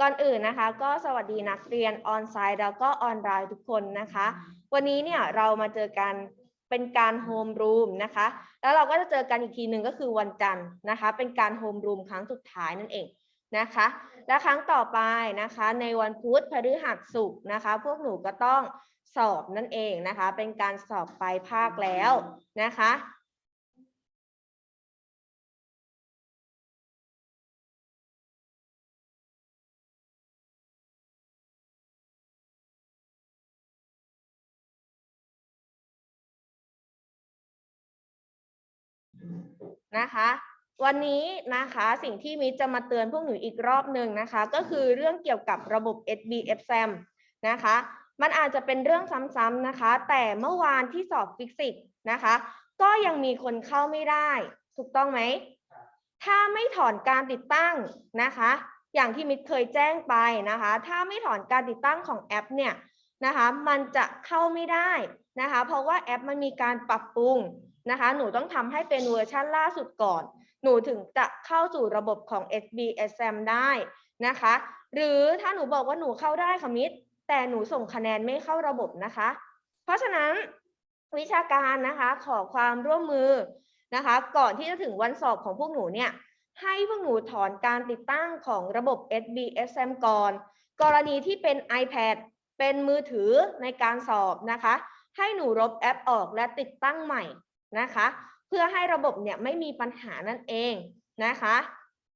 ก่อนอื่นนะคะก็สวัสดีนักเรียนออนไซต์แล้วก็ออนไลน์ทุกคนนะคะ วันนี้เนี่ยเรามาเจอกันเป็นการโฮมรูมนะคะ แล้วเราก็จะเจอกันอีกทีหนึ่งก็คือวันจันทร์นะคะ เป็นการโฮมรูมครั้งสุดท้ายนั่นเองนะคะ และครั้งต่อไปนะคะ ในวันพุธพฤหัสศุกร์นะคะ พวกหนูก็ต้องสอบนั่นเองนะคะ เป็นการสอบปลายภาคแล้วนะคะ นะคะ วันนี้นะคะสิ่งที่มิจะมาเตือนพวกหนูอีกรอบหนึ่งนะคะ ก็คือเรื่องเกี่ยวกับระบบ SBFSAM นะคะ มันอาจจะเป็นเรื่องซ้ำๆนะคะ แต่เมื่อวานที่สอบฟิสิกส์นะคะ ก็ยังมีคนเข้าไม่ได้ ถูกต้องไหม ถ้าไม่ถอนการติดตั้งนะคะ อย่างที่มิตรเคยแจ้งไปนะคะ ถ้าไม่ถอนการติดตั้งของแอปเนี่ยนะคะ มันจะเข้าไม่ได้นะคะ เพราะว่าแอปมันมีการปรับปรุง นะคะ หนูต้องทำให้เป็นเวอร์ชันล่าสุดก่อน หนูถึงจะเข้าสู่ระบบของ SBSM ได้นะคะ หรือถ้าหนูบอกว่าหนูเข้าได้ค่ะมิตแต่หนูส่งคะแนนไม่เข้าระบบนะคะ เพราะฉะนั้นวิชาการนะคะขอความร่วมมือนะคะ ก่อนที่จะถึงวันสอบของพวกหนูเนี่ย ให้พวกหนูถอนการติดตั้งของระบบ SBSM ก่อน กรณีที่เป็น iPad เป็นมือถือในการสอบนะคะ ให้หนูลบแอปออกและติดตั้งใหม่ นะคะ เพื่อให้ระบบเนี่ยไม่มีปัญหานั่นเองนะคะ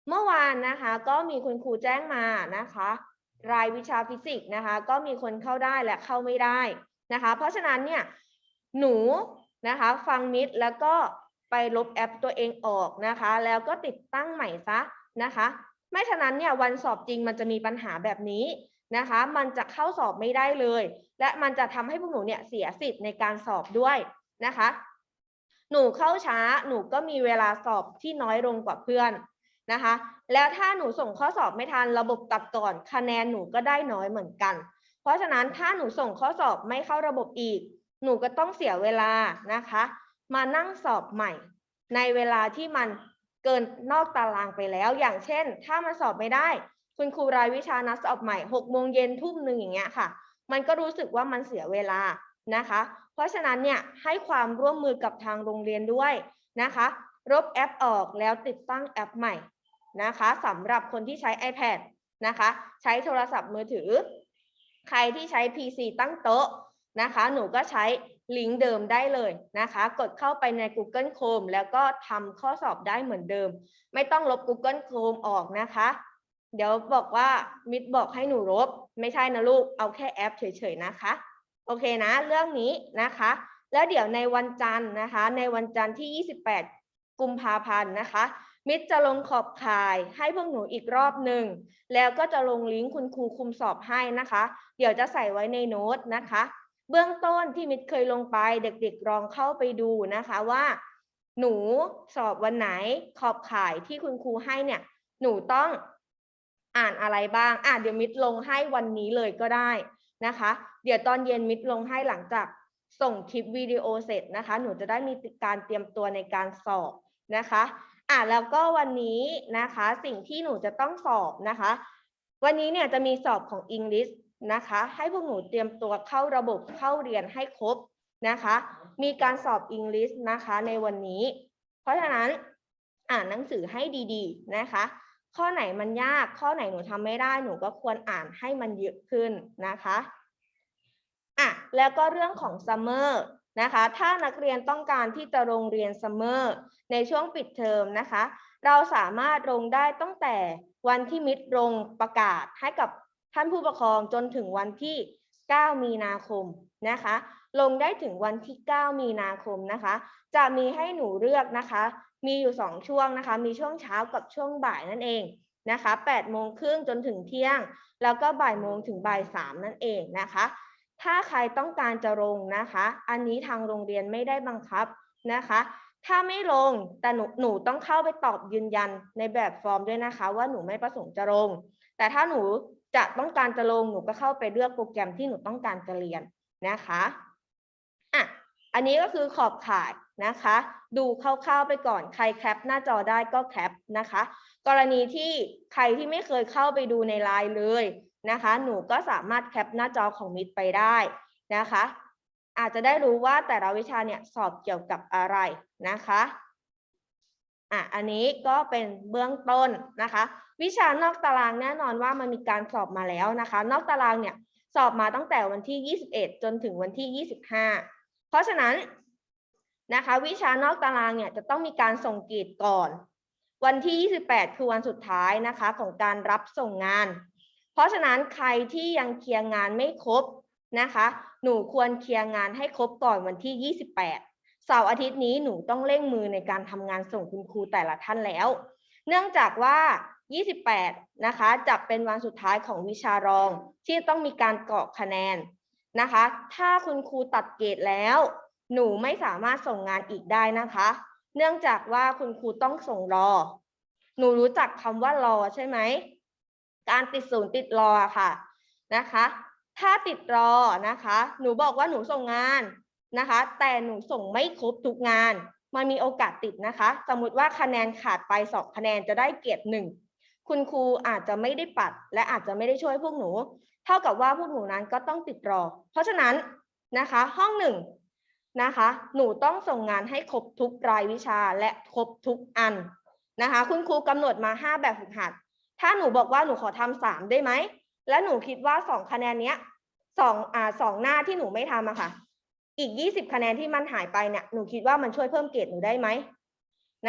เมื่อวานนะคะก็มีคุณครูแจ้งมานะคะ รายวิชาฟิสิกส์นะคะ ก็มีคนเข้าได้และเข้าไม่ได้นะคะ เพราะฉะนั้นเนี่ยหนูนะคะฟังมิดแล้วก็ไปลบแอปตัวเองออกนะคะ แล้วก็ติดตั้งใหม่ซะนะคะ ไม่ฉะนั้นเนี่ยวันสอบจริงมันจะมีปัญหาแบบนี้นะคะ มันจะเข้าสอบไม่ได้เลย และมันจะทำให้พวกหนูเนี่ยเสียสิทธิ์ในการสอบด้วยนะคะ หนูเข้าช้าหนูก็มีเวลาสอบที่น้อยลงกว่าเพื่อนนะคะ แล้วถ้าหนูส่งข้อสอบไม่ทันระบบตัดก่อน คะแนนหนูก็ได้น้อยเหมือนกัน เพราะฉะนั้นถ้าหนูส่งข้อสอบไม่เข้าระบบอีก หนูก็ต้องเสียเวลานะคะ มานั่งสอบใหม่ ในเวลาที่มันเกินนอกตารางไปแล้ว อย่างเช่น ถ้ามันสอบไม่ได้ คุณครูรายวิชานัดสอบใหม่หกโมงเย็นทุ่มหนึ่งอย่างเงี้ยค่ะ มันก็รู้สึกว่ามันเสียเวลา นะคะ เพราะฉะนั้นเนี่ยให้ความร่วมมือกับทางโรงเรียนด้วยนะคะลบแอปออกแล้วติดตั้งแอปใหม่นะคะสำหรับคนที่ใช้ iPad นะคะ ใช้โทรศัพท์มือถือ ใครที่ใช้ PC ตั้งโต๊ะนะคะ หนูก็ใช้ลิงก์เดิมได้เลยนะคะ กดเข้าไปใน Google Chrome แล้วก็ทำข้อสอบได้เหมือนเดิม ไม่ต้องลบ Google Chrome ออกนะคะ เดี๋ยวบอกว่ามิดบอกให้หนูลบ ไม่ใช่นะลูก เอาแค่แอปเฉยๆนะคะ โอเคนะ เรื่องนี้นะคะ แล้วเดี๋ยวในวันจันทร์นะคะ ในวันจันทร์ที่ 28 กุมภาพันธ์นะคะ มิตรจะลงขอบข่ายให้พวกหนูอีกรอบหนึ่ง แล้วก็จะลงลิงก์คุณครูคุมสอบให้นะคะ เดี๋ยวจะใส่ไว้ในโน้ตนะคะ เบื้องต้นที่มิตรเคยลงไปเด็กๆลองเข้าไปดูนะคะว่า หนูสอบวันไหนขอบข่ายที่คุณครูให้เนี่ย หนูต้องอ่านอะไรบ้าง อะเดี๋ยวมิตรลงให้วันนี้เลยก็ได้ นะคะ เดี๋ยวตอนเย็นมิตรลงให้หลังจากส่งคลิปวิดีโอเสร็จนะคะ หนูจะได้มีการเตรียมตัวในการสอบนะคะอะแล้วก็วันนี้นะคะสิ่งที่หนูจะต้องสอบนะคะ วันนี้เนี่ยจะมีสอบของ English นะคะ ให้พวกหนูเตรียมตัวเข้าระบบเข้าเรียนให้ครบนะคะ มีการสอบ English นะคะในวันนี้ เพราะฉะนั้นอ่านหนังสือให้ดีๆนะคะ ข้อไหนมันยาก ข้อไหนหนูทำไม่ได้ หนูก็ควรอ่านให้มันเยอะขึ้นนะคะอะแล้วก็เรื่องของ summer นะคะ ถ้านักเรียนต้องการที่จะโรงเรียน summer ในช่วงปิดเทอมนะคะ เราสามารถลงได้ตั้งแต่วันที่มิตรลงประกาศให้กับท่านผู้ปกครองจนถึงวันที่ 9 มีนาคมนะคะ ลงได้ถึงวันที่ 9 มีนาคมนะคะ จะมีให้หนูเลือกนะคะ มีอยู่ 2 ช่วงนะคะ มีช่วงเช้ากับช่วงบ่ายนั่นเองนะคะ8โมงครึ่งจนถึงเที่ยง แล้วก็บ่ายโมงถึงบ่าย3นั่นเองนะคะ ถ้าใครต้องการจะลงนะคะ อันนี้ทางโรงเรียนไม่ได้บังคับนะคะ ถ้าไม่ลงแต่หนูหนูต้องเข้าไปตอบยืนยันในแบบฟอร์มด้วยนะคะ ว่าหนูไม่ประสงค์จะลง แต่ถ้าหนูจะต้องการจะลงหนูก็เข้าไปเลือกโปรแกรมที่หนูต้องการจะเรียนนะคะอะอันนี้ก็คือขอบข่าย นะคะ ดูคร่าวๆไปก่อนใครแคปหน้าจอได้ก็แคปนะคะ กรณีที่ใครที่ไม่เคยเข้าไปดูในไลน์เลยนะคะ หนูก็สามารถแคปหน้าจอของมิตรไปได้นะคะ อาจจะได้รู้ว่าแต่ละวิชาเนี่ยสอบเกี่ยวกับอะไรนะคะอะอันนี้ก็เป็นเบื้องต้นนะคะ วิชานอกตารางแน่นอนว่ามันมีการสอบมาแล้วนะคะ นอกตารางเนี่ยสอบมาตั้งแต่วันที่ 21 จนถึงวันที่ 25 เพราะฉะนั้น นะคะวิชานอกตารางเนี่ยจะต้องมีการส่งเกรดก่อน วันที่ 28 คือวันสุดท้ายนะคะของการรับส่งงาน เพราะฉะนั้นใครที่ยังเคลียร์งานไม่ครบนะคะ หนูควรเคลียร์งานให้ครบก่อนวันที่ 28 เสาร์อาทิตย์นี้หนูต้องเร่งมือในการทำงานส่งคุณครูแต่ละท่านแล้ว เนื่องจากว่า 28 นะคะจะเป็นวันสุดท้ายของวิชารองที่ต้องมีการกรอกคะแนนนะคะ ถ้าคุณครูตัดเกรดแล้ว หนูไม่สามารถส่งงานอีกได้นะคะ เนื่องจากว่าคุณครูต้องส่งรอ หนูรู้จักคำว่ารอใช่ไหม การติดศูนย์ติดรอค่ะนะคะ ถ้าติดรอนะคะ หนูบอกว่าหนูส่งงานนะคะ แต่หนูส่งไม่ครบทุกงาน มันมีโอกาสติดนะคะ สมมุติว่าคะแนนขาดไปสองคะแนนจะได้เกรดหนึ่งคุณครูอาจจะไม่ได้ปัด และอาจจะไม่ได้ช่วยพวกหนู เท่ากับว่าพวกหนูนั้นก็ต้องติดรอ เพราะฉะนั้นนะคะ ห้องหนึ่ง นะคะ หนูต้องส่งงานให้ครบทุกรายวิชาและครบทุกอันนะคะ คุณครูกำหนดมาห้าแบบฝึกหัด ถ้าหนูบอกว่าหนูขอทำสามได้ไหม และหนูคิดว่าสองคะแนนเนี้ยสองอ่าสองหน้าที่หนูไม่ทำอะค่ะ อีกยี่สิบคะแนนที่มันหายไปเนี่ย หนูคิดว่ามันช่วยเพิ่มเกรดหนูได้ไหม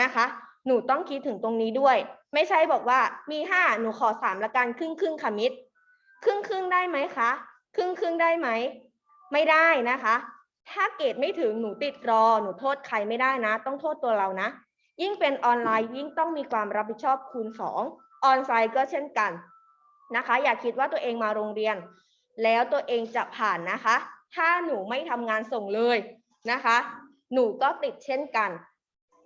นะคะ หนูต้องคิดถึงตรงนี้ด้วย ไม่ใช่บอกว่ามีห้าหนูขอสามละกันครึ่งครึ่งค่ะมิตรครึ่งครึ่งได้ไหมคะ ครึ่งครึ่งได้ไหม ไม่ได้นะคะ ถ้าเกรดไม่ถึงหนูติดรอ หนูโทษใครไม่ได้นะ ต้องโทษตัวเรานะ ยิ่งเป็นออนไลน์ยิ่งต้องมีความรับผิดชอบคูณสองออนไลน์ก็เช่นกันนะคะ อย่าคิดว่าตัวเองมาโรงเรียน แล้วตัวเองจะผ่านนะคะ ถ้าหนูไม่ทำงานส่งเลยนะคะ หนูก็ติดเช่นกัน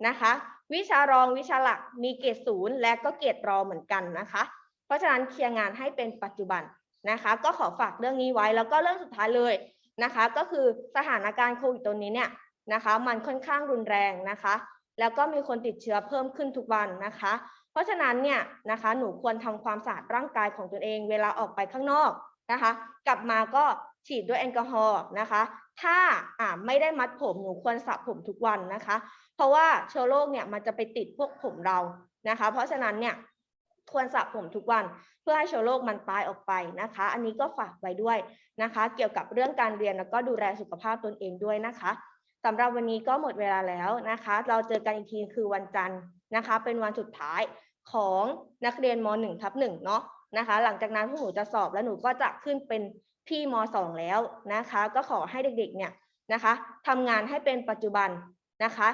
นะคะ วิชารองวิชาหลักมีเกรดศูนย์และก็เกรดรอเหมือนกันนะคะ เพราะฉะนั้นเคลียร์งานให้เป็นปัจจุบันนะคะ ก็ขอฝากเรื่องนี้ไว้แล้วก็เรื่องสุดท้ายเลย นะคะ ก็คือสถานการณ์โควิดตัวนี้เนี่ยนะคะ มันค่อนข้างรุนแรงนะคะ แล้วก็มีคนติดเชื้อเพิ่มขึ้นทุกวันนะคะ เพราะฉะนั้นเนี่ยนะคะ หนูควรทำความสะอาดร่างกายของตนเอง เวลาออกไปข้างนอกนะคะ กลับมาก็ฉีดด้วยแอลกอฮอล์นะคะ ถ้าอ่าไม่ได้มัดผมหนูควรสระผมทุกวันนะคะ เพราะว่าเชื้อโรคเนี่ยมันจะไปติดพวกผมเรานะคะ เพราะฉะนั้นเนี่ย ควรสระผมทุกวันเพื่อให้เชื้อโรคมันตายออกไปนะคะ อันนี้ก็ฝากไว้ด้วยนะคะ เกี่ยวกับเรื่องการเรียนแล้วก็ดูแลสุขภาพตนเองด้วยนะคะสำหรับวันนี้ก็หมดเวลาแล้วนะคะ เราเจอกันอีกทีคือวันจันทร์นะคะ เป็นวันสุดท้ายของนักเรียนม .1 ทับ1เนาะนะคะ หลังจากนั้นพวกหนูจะสอบแล้วหนูก็จะขึ้นเป็นพี่ม .2 แล้วนะคะ ก็ขอให้เด็กๆเนี่ยนะคะทำงานให้เป็นปัจจุบัน นะคะ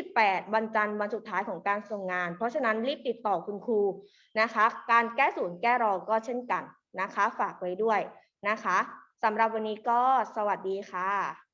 28 วันจันทร์วันสุดท้ายของการส่งงาน เพราะฉะนั้นรีบติดต่อคุณครูนะคะ การแก้ศูนย์แก้รอก็เช่นกันนะคะ ฝากไว้ด้วยนะคะสำหรับวันนี้ก็สวัสดีค่ะ